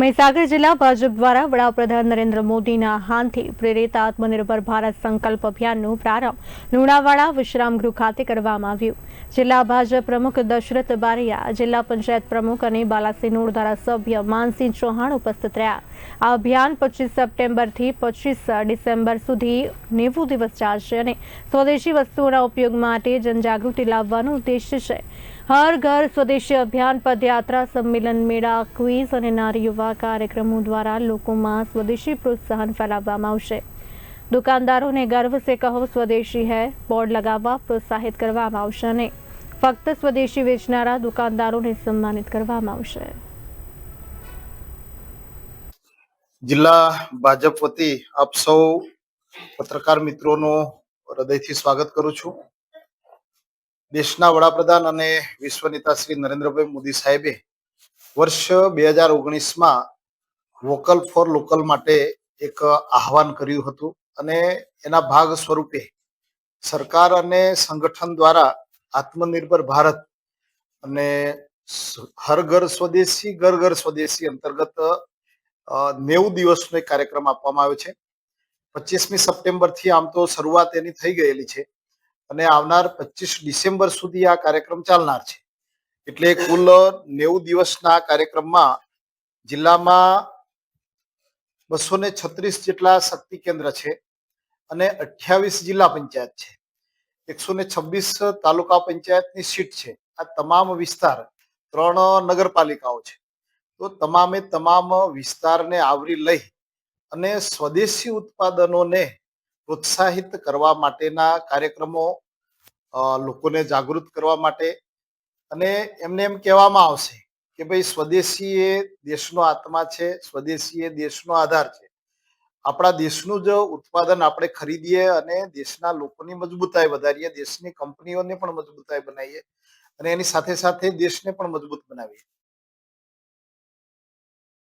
મહીસાગર જિલ્લા ભાજપ દ્વારા વડાપ્રધાન નરેન્દ્ર મોદીના આહ્વાનથી પ્રેરિત આત્મનિર્ભર ભારત સંકલ્પ અભિયાનનો પ્રારંભ લુણાવાડા વિશ્રામગૃહ ખાતે કરવામાં આવ્યું. જિલ્લા ભાજપ પ્રમુખ દશરથ બારિયા, જિલ્લા પંચાયત પ્રમુખ અને બાલાસિનોર ધારાસભ્ય માનસિંહ ચૌહાણ ઉપસ્થિત રહ્યા. આ અભિયાન પચીસ સપ્ટેમ્બરથી પચીસ ડિસેમ્બર સુધી નેવું દિવસ ચાલશે અને સ્વદેશી વસ્તુઓના ઉપયોગ માટે જનજાગૃતિ લાવવાનો ઉદ્દેશ્ય છે. હર ઘર સ્વદેશી અભિયાન પદયાત્રા સંમેલન મેળા, ક્વિઝ અને નારી યુવા કાર્યક્રમો દ્વારા લોકોમાં સ્વદેશી પ્રોત્સાહન ફેલાવવામાં આવશે. દુકાનદારોને ગર્વ સે કહો સ્વદેશી હૈ, બોર્ડ લગાવવા પ્રોત્સાહિત કરવામાં આવશે અને ફક્ત સ્વદેશી વેચનારા દુકાનદારોને સન્માનિત કરવામાં આવશે. જિલ્લા ભાજપ વતી આપ સૌ પત્રકાર મિત્રોનો હૃદયથી સ્વાગત કરું છું. દેશના વડાપ્રધાન અને વિશ્વ નેતા શ્રી નરેન્દ્રભાઈ મોદી સાહેબે વર્ષ બે હજાર ઓગણીસમાં વોકલ ફોર લોકલ માટે એક આહવાન કર્યું હતું અને એના ભાગ સ્વરૂપે સરકાર અને સંગઠન દ્વારા આત્મનિર્ભર ભારત અને હર ઘર સ્વદેશી, ઘર ઘર સ્વદેશી અંતર્ગત નેવું દિવસનો એક કાર્યક્રમ આપવામાં આવ્યો છે. પચીસમી સપ્ટેમ્બરથી આમ તો શરૂઆત એની થઈ ગયેલી છે. અને આવનાર પચીસ ડિસેમ્બર સુધી આ કાર્યક્રમ ચાલનાર છે. એટલે કુલ નેવું દિવસના કાર્યક્રમમાં જિલ્લામાં બસો ને છત્રીસ જેટલા શક્તિ કેન્દ્ર છે અને અઠ્યાવીસ જિલ્લા પંચાયત છે. એકસો ને છવ્વીસ તાલુકા પંચાયતની સીટ છે. આ તમામ વિસ્તાર ત્રણ નગરપાલિકાઓ છે. તો તમામે તમામ વિસ્તારને આવરી લઈ અને સ્વદેશી ઉત્પાદનોને પ્રોત્સાહિત કરવા માટેના કાર્યક્રમો લોકોને જાગૃત કરવા માટે. અને એમને એમ કહેવામાં આવશે કે ભાઈ સ્વદેશી એ દેશનો આત્મા છે, સ્વદેશી એ દેશનો આધાર છે. આપણા દેશનું જ ઉત્પાદન આપણે ખરીદીએ અને દેશના લોકોની મજબૂતાઈ વધારીએ, દેશની કંપનીઓને પણ મજબૂતાઈ બનાવીએ અને એની સાથે સાથે દેશને પણ મજબૂત બનાવીએ.